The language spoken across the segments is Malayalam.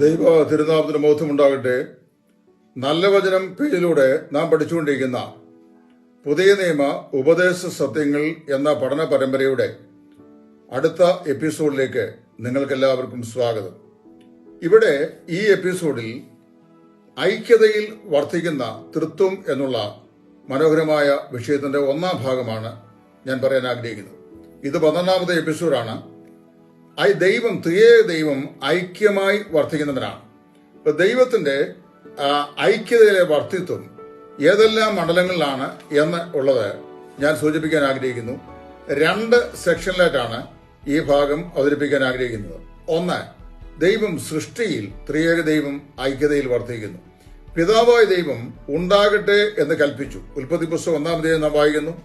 ദൈവ തിരുനാമത്തിന് ബോധമുണ്ടാകട്ടെ നല്ല വചനം പേജിലൂടെ നാം പഠിച്ചുകൊണ്ടിരിക്കുന്ന പുതിയ നിയമ ഉപദേശ സത്യങ്ങൾ എന്ന പഠന പരമ്പരയുടെ അടുത്ത എപ്പിസോഡിലേക്ക് നിങ്ങൾക്കെല്ലാവർക്കും സ്വാഗതം. ഇവിടെ ഈ എപ്പിസോഡിൽ ഐക്യതയിൽ വർദ്ധിക്കുന്ന തൃത്വം എന്നുള്ള മനോഹരമായ വിഷയത്തിന്റെ ഒന്നാം ഭാഗമാണ് ഞാൻ പറയാൻ ആഗ്രഹിക്കുന്നത്. ഇത് പന്ത്രണ്ടാമത്തെ എപ്പിസോഡാണ്. ദൈവം ത്രിയേക ദൈവം ഐക്യമായി വർദ്ധിക്കുന്നവനാണ് ഇപ്പൊ ദൈവത്തിന്റെ ഐക്യതയിലെ വർദ്ധിത്വം ഏതെല്ലാം മണ്ഡലങ്ങളിലാണ് എന്ന് ഉള്ളത് ഞാൻ സൂചിപ്പിക്കാൻ ആഗ്രഹിക്കുന്നു. രണ്ട് സെക്ഷനിലായിട്ടാണ് ഈ ഭാഗം അവതരിപ്പിക്കാൻ ആഗ്രഹിക്കുന്നത്. ഒന്ന് ദൈവം സൃഷ്ടിയിൽ ത്രിയേക ദൈവം ഐക്യതയിൽ വർദ്ധിക്കുന്നു പിതാവായ ദൈവം ഉണ്ടാകട്ടെ എന്ന് കൽപ്പിച്ചു. ഉൽപ്പത്തി പുസ്തകം ഒന്നാമതേ നാം വായിക്കുന്നു.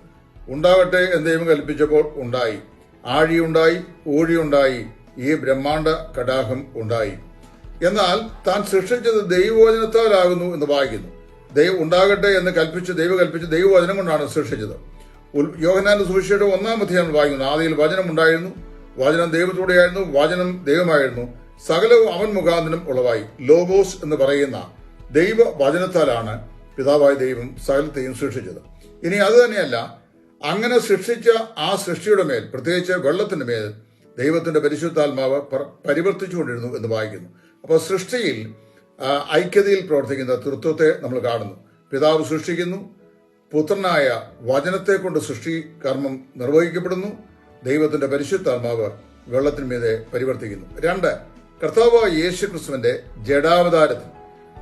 ഉണ്ടാകട്ടെ എന്ന് ദൈവം കൽപ്പിച്ചപ്പോൾ ഉണ്ടായി. ആഴിയുണ്ടായി ഊഴിയുണ്ടായി ഈ ബ്രഹ്മാണ്ട കടാഹം ഉണ്ടായി. എന്നാൽ താൻ സൃഷ്ടിച്ചത് ദൈവവചനത്താലാകുന്നു എന്ന് വായിക്കുന്നു. ദൈവം ഉണ്ടാകട്ടെ എന്ന് കൽപ്പിച്ച് ദൈവം കൽപ്പിച്ച് ദൈവവചനം കൊണ്ടാണ് സൃഷ്ടിച്ചത്. യോഹനാന്റെ സുവിശേഷം ഒന്നാമത്തെ അധ്യായം വായിക്കുന്നു. ആദ്യയിൽ വചനം ഉണ്ടായിരുന്നു വചനം ദൈവത്തോടെയായിരുന്നു വചനം ദൈവമായിരുന്നു. സകലവും അവൻ മുഖാന്തരം ഉളവായി ലോബോസ് എന്ന് പറയുന്ന ദൈവ വചനത്താലാണ് പിതാവായ ദൈവം സകലത്തെയും സൃഷ്ടിച്ചത്. ഇനി അത് തന്നെയല്ല അങ്ങനെ സൃഷ്ടിച്ച ആ സൃഷ്ടിയുടെ മേൽ പ്രത്യേകിച്ച് വെള്ളത്തിന്റെ മേൽ ദൈവത്തിന്റെ പരിശുദ്ധാത്മാവ് പരിവർത്തിച്ചുകൊണ്ടിരുന്നു എന്ന് വായിക്കുന്നു. അപ്പോൾ സൃഷ്ടിയിൽ ഐക്യതയിൽ പ്രവർത്തിക്കുന്ന തൃത്വത്തെ നമ്മൾ കാണുന്നു. പിതാവ് സൃഷ്ടിക്കുന്നു പുത്രനായ വചനത്തെ കൊണ്ട് സൃഷ്ടി കർമ്മം നിർവഹിക്കപ്പെടുന്നു ദൈവത്തിന്റെ പരിശുദ്ധാത്മാവ് വെള്ളത്തിന്മീതെ പരിവർത്തിക്കുന്നു. രണ്ട് കർത്താവ് യേശു ക്രിസ്തുവിന്റെ ജഡാവതാരത്തിൽ.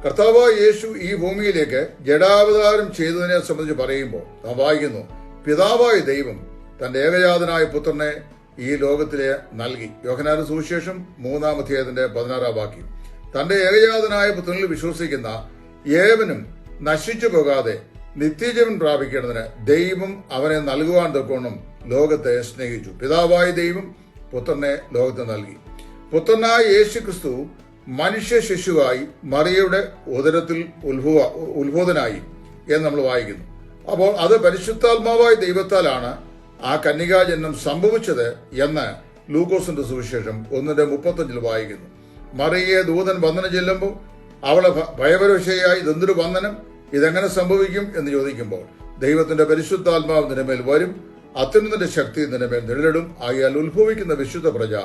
കർത്താവ് യേശു ഈ ഭൂമിയിലേക്ക് ജഡാവതാരം ചെയ്തതിനെ സംബന്ധിച്ച് പറയുമ്പോൾ നാം വായിക്കുന്നു പിതാവായ ദൈവം തന്റെ ഏകജാതനായ പുത്രനെ ഈ ലോകത്തിലെ നൽകി. യോഹനാന സുവിശേഷം മൂന്നാം അധ്യായത്തിന്റെ പതിനാറാം വാക്യം. തന്റെ ഏകജാതനായ പുത്രനിൽ വിശ്വസിക്കുന്ന ഏവനും നശിച്ചു പോകാതെ നിത്യജീവൻ പ്രാപിക്കേണ്ടതിന് ദൈവം അവനെ നൽകുവാൻ തൊക്കോണം ലോകത്തെ സ്നേഹിച്ചു. പിതാവായ ദൈവം പുത്രനെ ലോകത്തെ നൽകി. പുത്രനായ യേശു ക്രിസ്തു മനുഷ്യ ശിശുവായി മറിയയുടെ ഉദരത്തിൽ ഉത്ഭവ ഉത്ഭൂതനായി എന്ന് നമ്മൾ വായിക്കുന്നു. അപ്പോൾ അത് പരിശുദ്ധാത്മാവായ ദൈവത്താലാണ് ആ കന്യകാജന്മം സംഭവിച്ചത് എന്ന് ലൂക്കോസിന്റെ സുവിശേഷം ഒന്നിന്റെ മുപ്പത്തഞ്ചിൽ വായിക്കുന്നു. മറിയെ ദൂതൻ വന്ദനം ചെല്ലുമ്പോൾ അവളെ ഭയപരവശയായി ഇതെന്തൊരു വന്ദനം? ഇതെങ്ങനെ സംഭവിക്കും എന്ന് ചോദിക്കുമ്പോൾ ദൈവത്തിന്റെ പരിശുദ്ധാത്മാവ് നിലമേൽ വരും അത്യുന്നതിന്റെ ശക്തി നിലമേൽ മേൽ നിഴലിടും ആയാൽ ഉത്ഭവിക്കുന്ന വിശുദ്ധ പ്രജ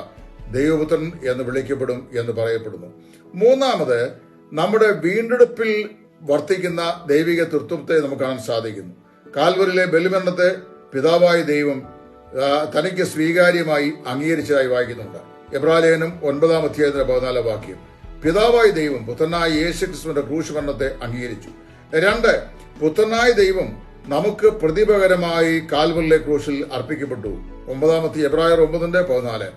ദൈവപുത്രൻ എന്ന് വിളിക്കപ്പെടും എന്ന് പറയപ്പെടുന്നു. മൂന്നാമത് നമ്മുടെ വീണ്ടെടുപ്പിൽ വർത്തിക്കുന്ന ദൈവിക തൃത്വത്തെ നമുക്ക് കാണാൻ സാധിക്കുന്നു. കാൽവരിലെ ബലിമരണത്തെ പിതാവായ ദൈവം തനിക്ക് സ്വീകാര്യമായി അംഗീകരിച്ചതായി വായിക്കുന്നുണ്ട്. എബ്രാലേനും ഒൻപതാം അധ്യായത്തിന്റെ പതിനാലാം വാക്യം. പിതാവായ ദൈവം പുത്രനായ യേശു ക്രിസ്തുവിന്റെ ക്രൂശ്മരണത്തെ അംഗീകരിച്ചു. രണ്ട് പുത്രനായ ദൈവം നമുക്ക് പ്രതിപകരമായി കാൽവറിലെ ക്രൂശിൽ അർപ്പിക്കപ്പെട്ടു. ഒമ്പതാമത്തെ എബ്രായർ ഒമ്പതിന്റെ പതിനാല്.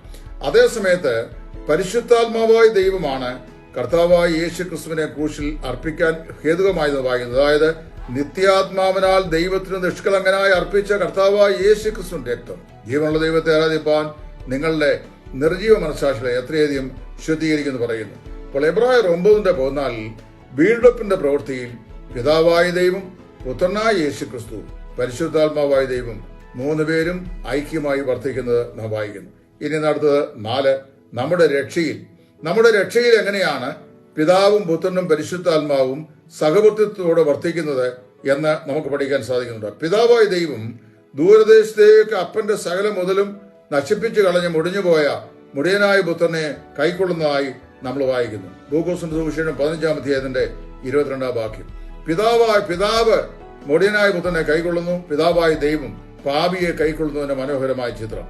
അതേസമയത്ത് പരിശുദ്ധാത്മാവായ ദൈവമാണ് കർത്താവായ യേശു ക്രിസ്തുവിനെ ക്രൂശിൽ അർപ്പിക്കാൻ ഹേതുകമായത് വായിക്കുന്നത് അതായത് നിത്യാത്മാവിനാൽ ദൈവത്തിന് നിഷ്കളങ്കനായി അർപ്പിച്ച കർത്താവായ യേശു ക്രിസ്തുവിന്റെ രക്തം. ജീവനുള്ള ദൈവത്തെ ആരാധിപ്പാൻ നിങ്ങളുടെ നിർജീവ മനസ്സാക്ഷികളെ എത്രയധികം ശുദ്ധീകരിക്കുന്നു പറയുന്നു. അപ്പോൾ എബ്രായർ ഒമ്പതിന്റെ പതിനാലിൽ വീണ്ടെടുപ്പിന്റെ പ്രവൃത്തിയിൽ പിതാവായ ദൈവം പുത്രനായ യേശു ക്രിസ്തു പരിശുദ്ധാത്മാവായ ദൈവം മൂന്ന് പേരും ഐക്യമായി വർത്തിക്കുന്നത് നാം വായിക്കുന്നു. ഇനി നടത്തത് നാല്. നമ്മുടെ രക്ഷയിൽ നമ്മുടെ രക്ഷയിൽ എങ്ങനെയാണ് പിതാവും പുത്രനും പരിശുദ്ധാത്മാവും സഹവർത്തിത്വത്തോടെ വർത്തിക്കുന്നത് എന്ന് നമുക്ക് പഠിക്കാൻ സാധിക്കുന്നുണ്ട്. പിതാവായ ദൈവം ദൂരദേശത്തേക്ക് അപ്പന്റെ സകല മുതലും നശിപ്പിച്ചു കളഞ്ഞ് മുടിഞ്ഞുപോയ മുടിയനായ പുത്രനെ കൈക്കൊള്ളുന്നതായി നമ്മൾ വായിക്കുന്നു. ലൂക്കോസിന്റെ സുവിശേഷം പതിനഞ്ചാം അധ്യായത്തിന്റെ ഇരുപത്തിരണ്ടാം വാക്യം. പിതാവായ പിതാവ് മുടിയനായ പുത്രനെ കൈക്കൊള്ളുന്നു പിതാവായ ദൈവം പാപിയെ കൈക്കൊള്ളുന്നതിന്റെ മനോഹരമായ ചിത്രം.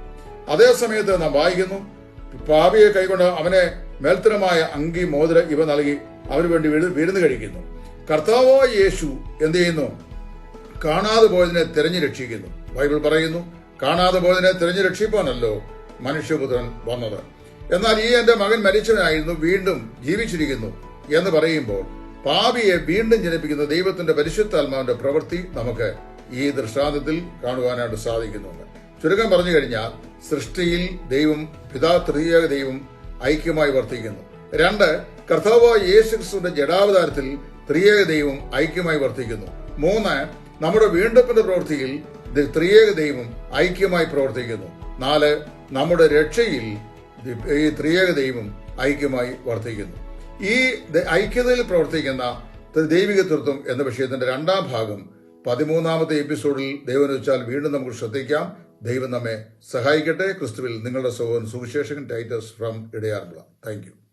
അതേ സമയത്ത് നാം വായിക്കുന്നു പാപിയെ കൈകൊണ്ട് അവനെ മേൽത്തരമായ അങ്കി മോതിര ഇവ നൽകി അവന് വേണ്ടി വിരുന്ന് കഴിക്കുന്നു. കർത്താവോ യേശു എന്ത് ചെയ്യുന്നു? കാണാതെ പോയതിനെ തിരഞ്ഞു രക്ഷിക്കുന്നു. ബൈബിൾ പറയുന്നു കാണാതെ പോയതിനെ തിരഞ്ഞു രക്ഷിപ്പാനല്ലോ മനുഷ്യപുത്രൻ വന്നത്. എന്നാൽ ഈ എന്റെ മകൻ മരിച്ചവനായിരുന്നു വീണ്ടും ജീവിച്ചിരിക്കുന്നു എന്ന് പറയുമ്പോൾ പാപിയെ വീണ്ടും ജനിപ്പിക്കുന്ന ദൈവത്തിന്റെ പരിശുദ്ധാത്മാവിന്റെ പ്രവൃത്തി നമുക്ക് ഈ ദൃഷ്ടാന്തത്തിൽ കാണുവാനായിട്ട് സാധിക്കുന്നുണ്ട്. ചുരുക്കം പറഞ്ഞു കഴിഞ്ഞാൽ സൃഷ്ടിയിൽ ദൈവം പിതാ തൃതീയ ദൈവം ഐക്യമായി വർത്തിക്കുന്നു. രണ്ട് കർത്താവ് യേശു ക്രിസ്തുവിന്റെ ജഡാവതാരത്തിൽ ത്രിയേക ദൈവം ഐക്യമായി വർത്തിക്കുന്നു. മൂന്ന് നമ്മുടെ വീണ്ടെടുപ്പിന്റെ പ്രവൃത്തിയിൽ ത്രിയേക ദൈവം ഐക്യമായി പ്രവർത്തിക്കുന്നു. നാല് നമ്മുടെ രക്ഷയിൽ ഈ ത്രിയേക ദൈവം ഐക്യമായി വർത്തിക്കുന്നു. ഈ ഐക്യതയിൽ പ്രവർത്തിക്കുന്ന ദൈവിക തൃത്വം എന്ന വിഷയത്തിന്റെ രണ്ടാം ഭാഗം പതിമൂന്നാമത്തെ എപ്പിസോഡിൽ ദൈവം വെച്ചാൽ വീണ്ടും നമുക്ക് ശ്രദ്ധിക്കാം. ദൈവം നമ്മെ സഹായിക്കട്ടെ. ക്രിസ്തുവിൽ നിങ്ങളുടെ സഹോദരൻ സുവിശേഷകൻ ടൈറ്റസ് ഫ്രം ഇടയാറുള്ള താങ്ക്